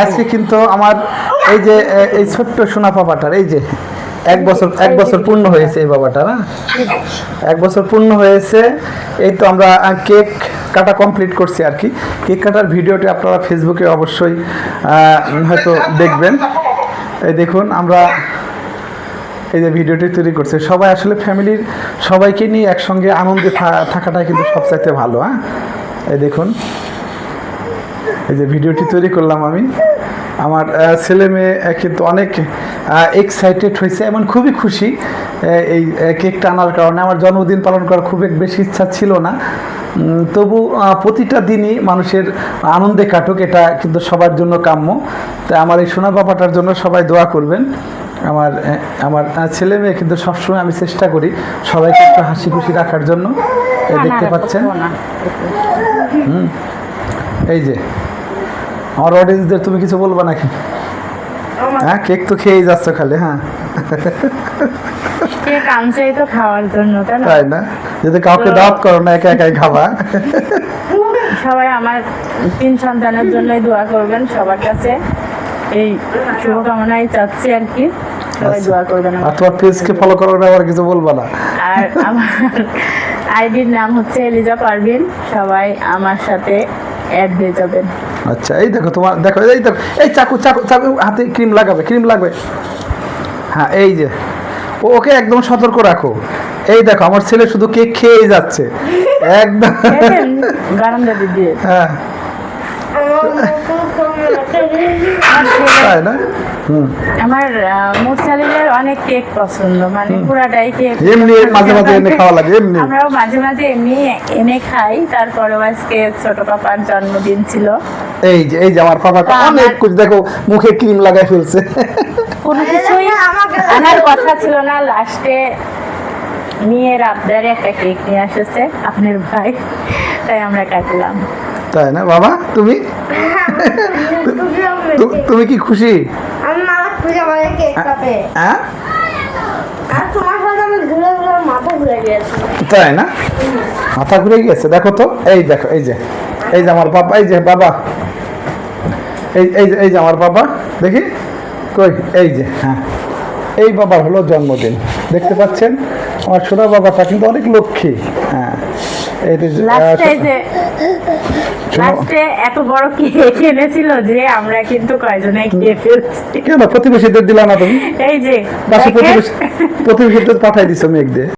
আজকে কিন্তু আমার এই যে এই ছোট্ট সোনা পাপাটার, এই যে, এক বছর এক বছর পূর্ণ হয়েছে এই বাবাটা না? এক বছর পূর্ণ হয়েছে, এই তো আমরা কেক কাটা কমপ্লিট করছি আর কি। কেক কাটার ভিডিওটি আপনারা ফেসবুকে অবশ্যই হয়তো দেখবেন। এই দেখুন, আমরা এই যে ভিডিওটি তৈরি করছে। সবাই আসলে ফ্যামিলির সবাইকে নিয়ে একসঙ্গে আনন্দে থা- থাকাটাই কিন্তু সবচাইতে ভালো হ্যাঁ? এই দেখুন। এই যে ভিডিওটি তৈরি করলাম আমি। আমার ছেলে মেয়ে কিন্তু অনেক এক্সাইটেড হয়েছে এমন খুবই খুশি এই কেকটা আনার কারণে। আমার জন্মদিন পালন করার খুব এক বেশি ইচ্ছা ছিল না। তবু প্রতিটা দিনই মানুষের আনন্দে কাটুক এটা কিন্তু সবার জন্য কাম্য। তাই আমার এই সোনা বাবাটার জন্য সবাই দোয়া করবেন। আমার আমার ছেলে মেয়ে কিন্তু সবসময় আমি চেষ্টা করি সবাইকে একটু হাসি খুশি রাখার জন্য। দেখতে পাচ্ছেন? এই যে আমার অডিয়েন্সদের তুমি কিছু বলবা নাকি? হ্যাঁ কেক তো খেয়েই যাচ্ছ খালি হ্যাঁ। কেক আনছেই তো খাওয়ার জন্য তাই না? তাই না? যদি কাউকে দাওয়াত করো না একা একাই খাবা। সবাই আমার তিন সন্তানের জন্য দোয়া করবেন সবার কাছে এই শুভকামনাই চাচ্ছি আর কি। সবাই দোয়া করবেন আর তোমার পেজকে ফলো করার ব্যাপারে কিছু বলবা না? আর আমার আইডির নাম হচ্ছে এলিজা পারভিন সবাই আমার সাথে অ্যাড হয়ে যাবেন আচ্ছা এই দেখো তোমার দেখো এই দেখো এই চাকু চাকু চাকু হাতে ক্রিম লাগাবে ক্রিম লাগবে। হ্যাঁ এই যে ওকে একদম সতর্ক রাখো। এই দেখো আমার ছেলে শুধু কেক খেয়ে যাচ্ছে। একদম। হ্যাঁ। তাই না? আমার মুরসালিনের অনেক কেক পছন্দ মানে পুরাটাই কেক এমনি মাঝে মাঝে এনে খাওয়া লাগে এমনি। আমরাও মাঝে মাঝে এমনি এনে খাই তারপরেও আজকে ছোট পাপার জন্মদিন ছিল। এই যে এই যে আমার পাপাটা অনেক কিছু দেখো মুখে ক্রিম লাগাই ফেলছে। কোনো কিছুই আনার কথা ছিল না লাস্টে মেয়ের আবদারে একটা কেক নিয়ে এসেছে আপনার ভাই। তাই আমরা কাটলাম। তাই না বাবা তুমি? তুমি কি খুশি? হ্যাঁ তাই না? মাথা ঘুরে গিয়েছে দেখো তো। এই দেখো এই যে এই যে আমার বাবা এই যে বাবা। এই এই যে এই যে আমার বাবা দেখি? কই? এই যে হ্যাঁ। এই বাবার হলো জন্মদিন দেখতে পাচ্ছেন? আমার সোনা বাবাটা কিন্তু অনেক লক্ষ্মী হ্যাঁ। এই যে, লাস্টে যে শোনো, লাস্টে এত বড় কেক এনেছিল যে আমরা কিন্তু কয়জনে খেয়ে ফেলছি। কেন? প্রতিবেশীদের দিলা না তুমি? এই যে প্রতিবেশীদের পাঠাই দিছো মেঘ দিয়ে